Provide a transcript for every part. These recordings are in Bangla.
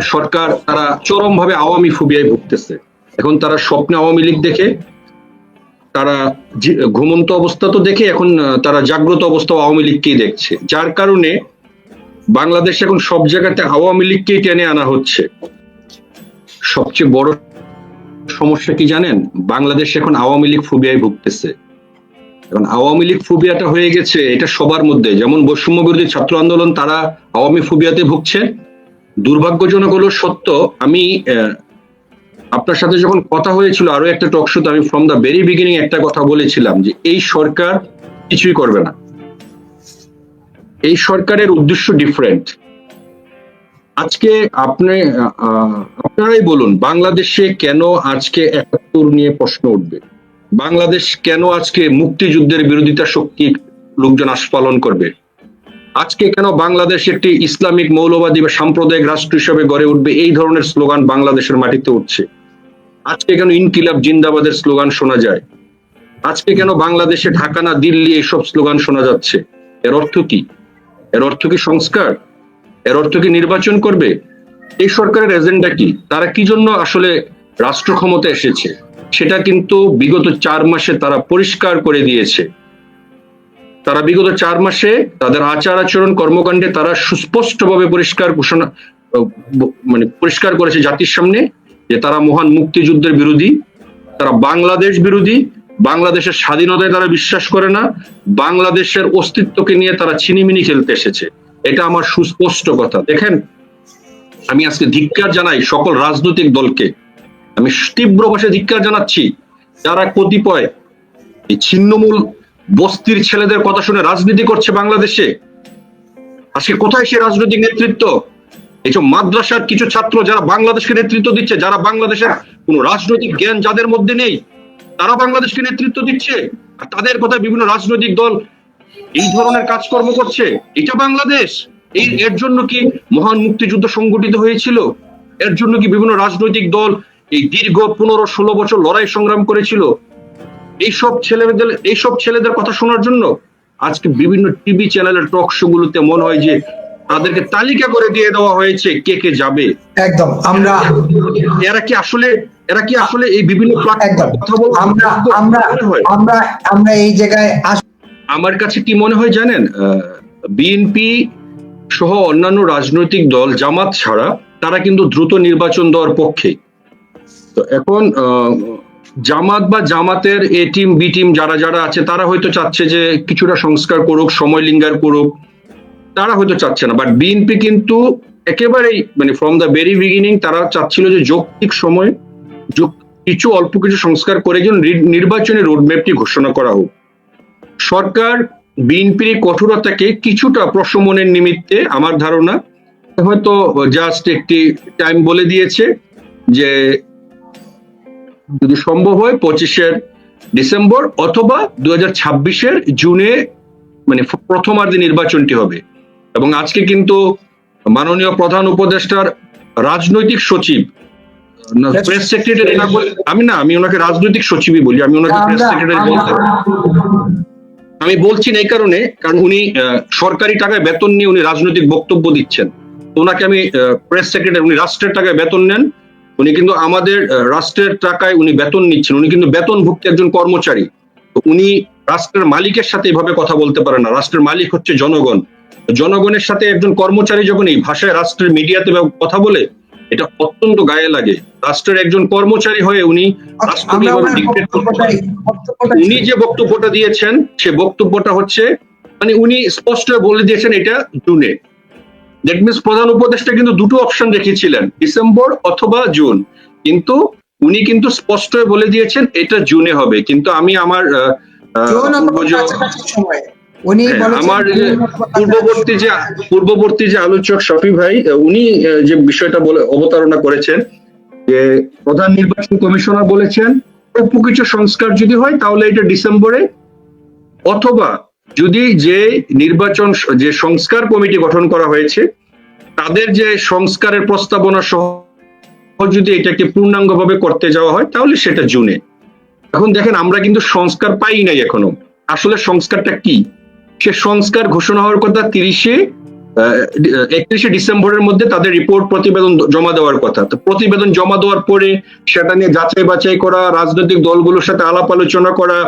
বর্তমান সরকার তারা চরমভাবে আওয়ামী ফুবিয়ায় ভুগতেছে। এখন তারা স্বপ্নে আওয়ামী লীগ দেখে, তারা ঘুমন্ত অবস্থা তো দেখে, এখন তারা জাগ্রত অবস্থা আওয়ামী লীগকেই দেখছে। যার কারণে বাংলাদেশ এখন সব জায়গাতে আওয়ামী লীগকেই টেনে আনা হচ্ছে। সবচেয়ে বড় সমস্যা কি জানেন? বাংলাদেশ এখন আওয়ামী লীগ ফুবিয়ায় ভুগতেছে। এখন আওয়ামী লীগ ফুবিয়াটা হয়ে গেছে, এটা সবার মধ্যে। যেমন বৈষম্য বিরোধী ছাত্র আন্দোলন তারা আওয়ামী ফুবিয়াতে ভুগছে দুর্ভাগ্যজনক হলো সত্য, আমি আপনার সাথে যখন কথা হয়েছিল আরও একটা টক শোতে আমি ফ্রম দ্য ভেরি বিগিনিং একটা কথা বলেছিলাম যে এই সরকার কিছুই করবে না। এই সরকারের উদ্দেশ্য ডিফারেন্ট আজকে আপনি আপনারাই বলুন, বাংলাদেশে কেন আজকে একাত্তর নিয়ে প্রশ্ন উঠবে? বাংলাদেশ কেন আজকে মুক্তিযুদ্ধের বিরোধিতা শক্তি লোকজন আস্ফালন করবে? আজকে কেন বাংলাদেশ একটি ইসলামিক মৌলবাদী বা সাম্প্রদায়িক রাষ্ট্র হিসেবে গড়ে উঠবে? এই ধরনের স্লোগান বাংলাদেশের মাটিতে উঠছে। আজকে কেন ইনকিলাব জিন্দাবাদের স্লোগান শোনা যায়? আজকে কেন বাংলাদেশে ঢাকা না দিল্লি এইসব স্লোগান শোনা যাচ্ছে? এর অর্থ কি? এর অর্থ কি সংস্কার? এর অর্থ কি নির্বাচন করবে? এই সরকারের এজেন্ডা কি? তারা কি জন্য আসলে রাষ্ট্র ক্ষমতা এসেছে? সেটা কিন্তু বিগত চার মাসে তারা পরিষ্কার করে দিয়েছে। তারা বিগত চার মাসে তাদের আচার আচরণ কর্মকাণ্ডে তারা সুস্পষ্টভাবে পরিষ্কার ঘোষণা মানে পরিষ্কার করেছে জাতির সামনে যে তারা মহান মুক্তিযুদ্ধের বিরোধী, তারা বাংলাদেশ বিরোধী, বাংলাদেশের স্বাধীনতায় তারা বিশ্বাস করে না, বাংলাদেশের অস্তিত্বকে নিয়ে তারা ছিনিমিনি খেলতে এসেছে। এটা আমার সুস্পষ্ট কথা। দেখেন, আমি আজকে ধিক্কার জানাই সকল রাজনৈতিক দলকে। আমি তীব্র ভাষায় ধিক্কার জানাচ্ছি, যারা কতিপয় এই ছিন্নমূল বস্তির ছেলেদের কথা শুনে রাজনীতি করছে বাংলাদেশে? আজকে কোথায় সে রাজনৈতিক নেতৃত্ব? এই যে মাদ্রাসার কিছু ছাত্র যারা বাংলাদেশকে নেতৃত্ব দিচ্ছে, যারা বাংলাদেশের কোন রাজনৈতিক জ্ঞান যাদের মধ্যে নেই, তারা বাংলাদেশকে নেতৃত্ব দিচ্ছে? আর তাদের কথা বিভিন্ন রাজনৈতিক দল এই ধরনের কাজকর্ম করছে? এটা বাংলাদেশ? এই, এর জন্য কি মহান মুক্তিযুদ্ধ সংগঠিত হয়েছিল? এর জন্য কি বিভিন্ন রাজনৈতিক দল এই দীর্ঘ পনেরো ষোলো বছর লড়াই সংগ্রাম করেছিল? এইসব ছেলেদের এইসব ছেলেদের কথা শোনার জন্য আজকে বিভিন্ন টিভি চ্যানেলের টক শো গুলোতে মনে হয় যে তাদেরকে তালিকা করে দিয়ে দেওয়া হয়েছে কে কে যাবে। একদম আমরা এরা কি আসলে এরা কি আসলে এই বিভিন্ন আমরা আমরা আমরা আমরা এই জায়গায় আমার কাছে কি মনে হয় জানেন বিএনপি সহ অন্যান্য রাজনৈতিক দল জামাত ছাড়া তারা কিন্তু দ্রুত নির্বাচন দেওয়ার পক্ষে। তো এখন আহ, জামাত বা জামাতের এ টিম, বি টিম যারা যারা আছে, তারা হয়তো চাচ্ছে যে কিছুটা সংস্কার করুক, সময় লিঙ্গার করুক। তারা হয়তো চাচ্ছে না। বাট বিএনপি কিন্তু একেবারেই মানে ফ্রম দ্য ভেরি বিগিনিং তারা চাচ্ছিল যে যৌক্তিক সময় কিছু, অল্প কিছু সংস্কার করে যেন নির্বাচনী রোডম্যাপটি ঘোষণা করা হোক। সরকার বিএনপির কঠোরতাকে কিছুটা প্রশমনের নিমিত্তে, আমার ধারণা, হয়তো জাস্ট একটি টাইম বলে দিয়েছে যে যদি সম্ভব হয় পঁচিশের ডিসেম্বর অথবা দু হাজার ছাব্বিশের জুনে মানে প্রথমার্ধে নির্বাচনটি হবে। এবং আজকে কিন্তু মাননীয় প্রধান উপদেষ্টার রাজনৈতিক সচিব প্রেস সেক্রেটারি আমি না আমি ওনাকে রাজনৈতিক সচিবই বলি আমি ওনাকে প্রেস সেক্রেটারি বলতে আমি বলছি না এই কারণে কারণ উনি আহ, সরকারি টাকায় বেতন নিয়ে উনি রাজনৈতিক বক্তব্য দিচ্ছেন। তো ওনাকে আমি প্রেস সেক্রেটারি উনি রাষ্ট্রের টাকায় বেতন নেন উনি কিন্তু আমাদের রাষ্ট্রের টাকায় উনি বেতন নিচ্ছেন। উনি কিন্তু বেতনভুক্ত একজন কর্মচারী। তো উনি রাষ্ট্রের মালিকের সাথে এইভাবে কথা বলতে পারে না। রাষ্ট্রের মালিক হচ্ছে জনগণ। জনগণের সাথে একজন কর্মচারী যখন এই ভাষায় রাষ্ট্রের মিডিয়াতে কথা বলে এটা অত্যন্ত গায়ে লাগে। রাষ্ট্রের একজন কর্মচারী হয়ে উনি এভাবে উনি যে বক্তব্যটা দিয়েছেন সে বক্তব্যটা হচ্ছে মানে উনি স্পষ্ট বলে দিয়েছেন এটা জুনে। দ্যাট মিনস প্রধান উপদেষ্টা কিন্তু দুটো অপশন রেখেছিলেন ডিসেম্বর অথবা জুন কিন্তু উনি কিন্তু স্পষ্ট বলে দিয়েছেন এটা জুনে হবে। কিন্তু আমি আমার হ্যাঁ, আমার পূর্ববর্তী যে পূর্ববর্তী যে আলোচক শফি ভাই উনি যে বিষয়টা বলে অবতারণা করেছেন যে প্রধান নির্বাচন কমিশনার বলেছেন অল্প কিছু সংস্কার যদি হয় তাহলে এটা ডিসেম্বরে অথবা যদি যে নির্বাচন, যে সংস্কার কমিটি গঠন করা হয়েছে, তাদের যে সংস্কারের প্রস্তাবনা সহ যদি এটাকে পূর্ণাঙ্গভাবে করতে যাওয়া হয়, তাহলে সেটা জুনে। এখন দেখেন, আমরা কিন্তু সংস্কার পাই নাই এখনও। আসলে সংস্কারটা কি? সে সংস্কার ঘোষণা হওয়ার কথা তিরিশে একত্রিশে ডিসেম্বরের মধ্যে তাদের রিপোর্ট প্রতিবেদন জমা দেওয়ার কথা। তো প্রতিবেদন জমা দেওয়ার পরে সেটা নিয়ে যাচাই বাছাই করা, রাজনৈতিক দলগুলোর সাথে আলাপ আলোচনা করা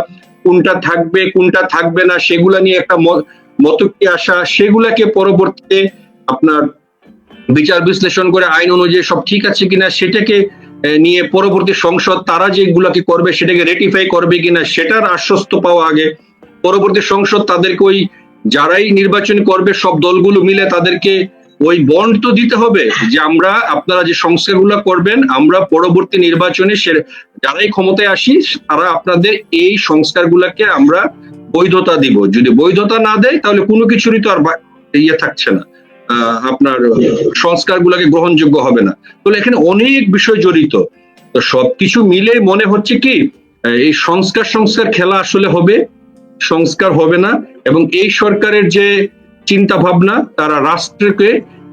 কোনটা থাকবে কোনটা থাকবে না, সেগুলা নিয়ে একটা মতকে আসা, সেগুলাকে পরবর্তীতে আপনার বিচার বিশ্লেষণ করে আইন অনুযায়ী সব ঠিক আছে কিনা সেটাকে নিয়ে পরবর্তী সংসদ তারা যেগুলাকে করবে সেটাকে রেটিফাই করবে কিনা সেটার আশ্বস্ত পাওয়া আগে, পরবর্তী সংসদ তাদেরকে ওই যারাই নির্বাচন করবে সব দলগুলো মিলে তাদেরকে ওই বন্ড তো দিতে হবে যে আমরা, আপনারা যে সংস্কারগুলো করবেন, আমরা পরবর্তী নির্বাচনে সে- যারাই ক্ষমতায় আসি, তারা আপনাদের এই সংস্কারগুলোকে আমরা বৈধতা দিব। যদি বৈধতা না দেয়, তাহলে কোনো কিছুরই তো আর ইয়ে থাকছে না। আপনার সংস্কারগুলোকে গ্রহণযোগ্য হবে না। তাহলে এখানে অনেক বিষয় জড়িত। তো সবকিছু মিলে মনে হচ্ছে কি, এই সংস্কার সংস্কার খেলা আসলে হবে, সংস্কার হবে না, এবং এই সরকারের যে চিন্তা ভাবনা তারা রাষ্ট্রকে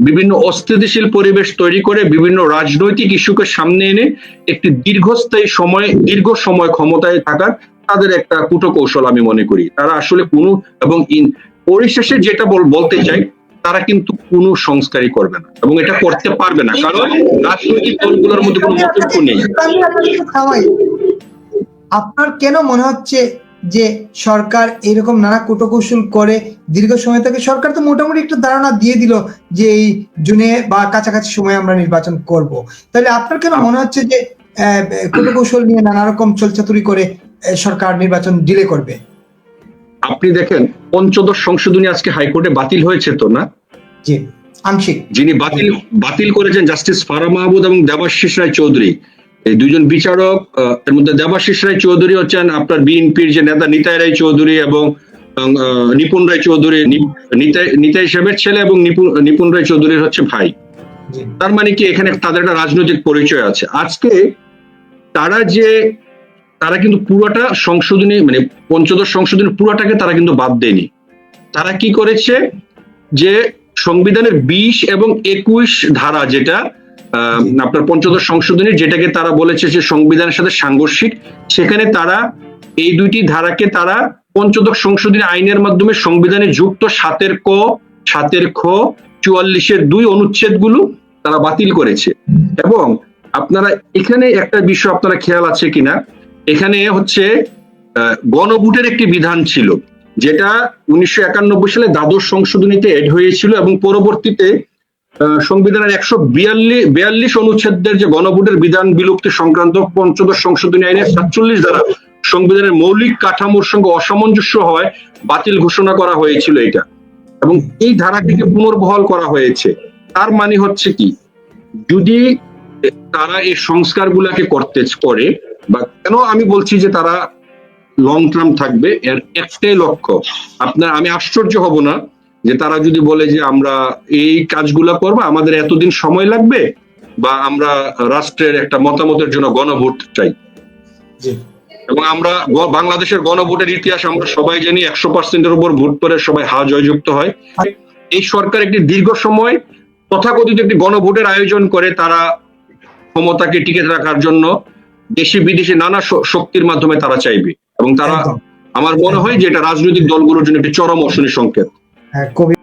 বিভিন্ন অস্থিতিশীল পরিবেশ তৈরি করে বিভিন্ন রাজনৈতিক ইস্যুকে সামনে এনে একটি দীর্ঘস্থায়ী সময়, দীর্ঘ সময় ক্ষমতায় থাকার তাদের একটা কুটকৌশল আমি মনে করি তারা আসলে কোনো এবং পরিশেষে যেটা বলতে চাই, তারা কিন্তু কোনো সংস্কারই করবে না এবং এটা করতে পারবে না কারণ রাজনৈতিক দলগুলোর মধ্যে কোনো মতৈক্য নেই। আপনার কেন মনে হচ্ছে যে সরকার এরকম নানা কুটকৌশল করে দীর্ঘ সময় থেকে সরকার তো মোটামুটি একটা ধারণা দিয়ে দিল যে এই জুনে বা কাছাকাছি সময় আমরা নির্বাচন করব। তাহলে আপনার কেন মনে হচ্ছে যে কূটকৌশল নিয়ে নানা রকম চলচাতুরি করে সরকার নির্বাচন ডিলে করবে? আপনি দেখেন পঞ্চদশ সংশোধনী আজকে হাইকোর্টে বাতিল হয়েছে তো না? জি আংশিক। যিনি বাতিল বাতিল করেছেন জাস্টিস ফারা মাহবুদ এবং দেবাশিস রায় চৌধুরী। এই দুইজন বিচারক এর মধ্যে দেবাশিস রায় চৌধুরী হচ্ছেন আপনার বিএনপির যে নেতা নিতাই রায় চৌধুরী এবং নিপুণ রায় চৌধুরী নিতাই সাহেবের ছেলে এবং নিপুণ নিপুণ রায় চৌধুরীর হচ্ছে ভাই। তার মানে কি এখানে তাদের একটা রাজনৈতিক পরিচয় আছে। আজকে তারা যে তারা কিন্তু পুরোটা সংশোধনী মানে পঞ্চদশ সংশোধনী পুরোটাকে তারা কিন্তু বাদ দেয়নি। তারা কি করেছে যে সংবিধানের বিশ এবং একুশ ধারা যেটা আপনার পঞ্চদশ সংশোধনী, যেটাকে তারা বলেছে যে সংবিধানের সাথে সাংঘর্ষিক, সেখানে তারা এই দুইটি ধারাকে তারা পঞ্চদশ সংশোধনী আইনের মাধ্যমে সংবিধানে যুক্ত সাতের ক, সাতের খ, চুয়াল্লিশের দুই অনুচ্ছেদগুলো তারা বাতিল করেছে। এবং আপনারা এখানে একটা বিষয় আপনারা খেয়াল আছে কিনা? এখানে হচ্ছে গণভোটের একটি বিধান ছিল, যেটা উনিশশো একানব্বই সালে দ্বাদশ সংশোধনীতে এড হয়েছিল এবং পরবর্তীতে সংবিধানের একশো বিয়াল্লিশ বিয়াল্লিশ অনুচ্ছেদের যে গণভোটের বিধান বিলুপ্তি সংক্রান্ত পঞ্চদশ সংশোধনী আইনের সাতচল্লিশ দ্বারা সংবিধানের মৌলিক কাঠামোর সঙ্গে অসামঞ্জস্য হয়, বাতিল ঘোষণা করা হয়েছিল এটা। এবং এই ধারাটিকে পুনর্বহাল করা হয়েছে। তার মানে হচ্ছে কি? যদি তারা এই সংস্কারগুলোকে করতে করে, বা কেন আমি বলছি যে তারা লং টার্ম থাকবে, এর একটাই লক্ষ্য। আপনার, আমি আশ্চর্য হব না। যে তারা যদি বলে যে আমরা এই কাজগুলা করব আমাদের এতদিন সময় লাগবে বা আমরা রাষ্ট্রের একটা মতামতের জন্য গণভোট চাই। এবং আমরা বাংলাদেশের গণভোটের ইতিহাস আমরা সবাই জানি একশো পার্সেন্টের উপর ভোট করে সবাই হা জয়যুক্ত হয়। এই সরকার একটি দীর্ঘ সময় তথাকথিত একটি গণভোটের আয়োজন করে তারা ক্ষমতাকে টিকে রাখার জন্য দেশি বিদেশি নানা শক্তির মাধ্যমে তারা চাইবে। এবং তারা আমার মনে হয় যে এটা রাজনৈতিক দলগুলোর জন্য একটি চরম অশনি সংকেত। হ্যাঁ কবি